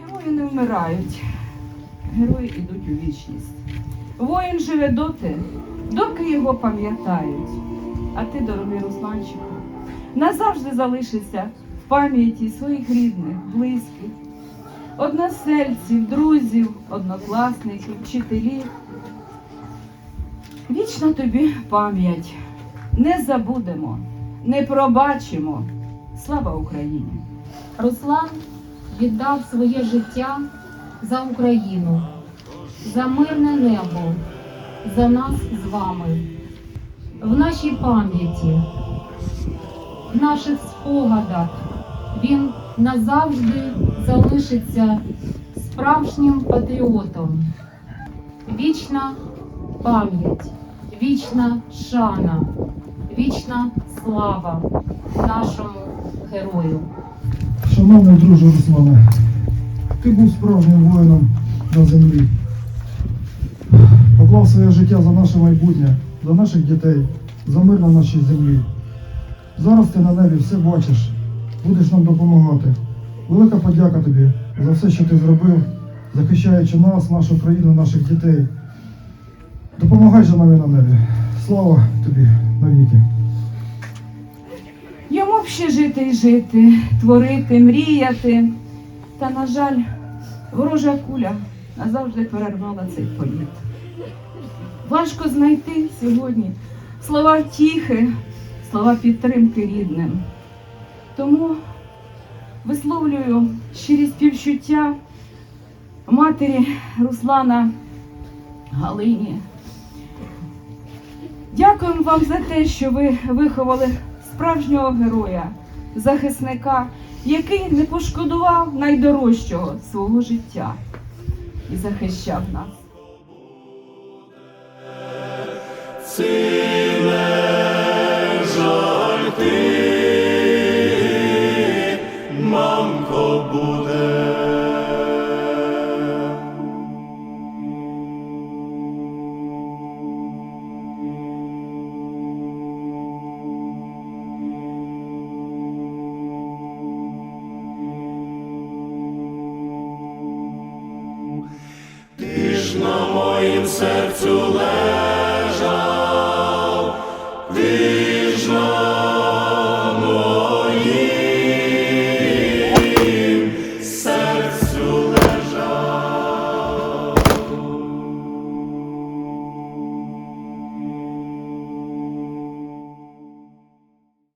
Герої не вмирають, герої йдуть у вічність. Воїн живе доти, доки його пам'ятають. А ти, дорогий Русланчику, назавжди залишишся в пам'яті своїх рідних, близьких, односельців, друзів, однокласників, вчителів. Вічна тобі пам'ять. Не забудемо, не пробачимо. Слава Україні! Руслан віддав своє життя за Україну, за мирне небо, за нас з вами. В нашій пам'яті, в наших спогадах він назавжди залишиться справжнім патріотом. Вічна пам'ять, вічна шана, вічна слава нашому герою. Шановний друже Руслане, ти був справжнім воїном на землі. Поклав своє життя за наше майбутнє, за наших дітей, за мир на нашій землі. Зараз ти на небі все бачиш, будеш нам допомагати. Велика подяка тобі за все, що ти зробив, захищаючи нас, нашу країну, наших дітей. Допомагай же нам на небі. Слава тобі навіки. Йому б ще жити і жити, творити, мріяти. Та, на жаль, ворожа куля назавжди перервала цей політ. Важко знайти сьогодні слова втіхи, слова підтримки рідним. Тому висловлюю щирі співчуття матері Руслана Галині. Дякуємо вам за те, що ви виховали справжнього героя, захисника, який не пошкодував найдорожчого свого життя і захищав нас. moim sercu leży.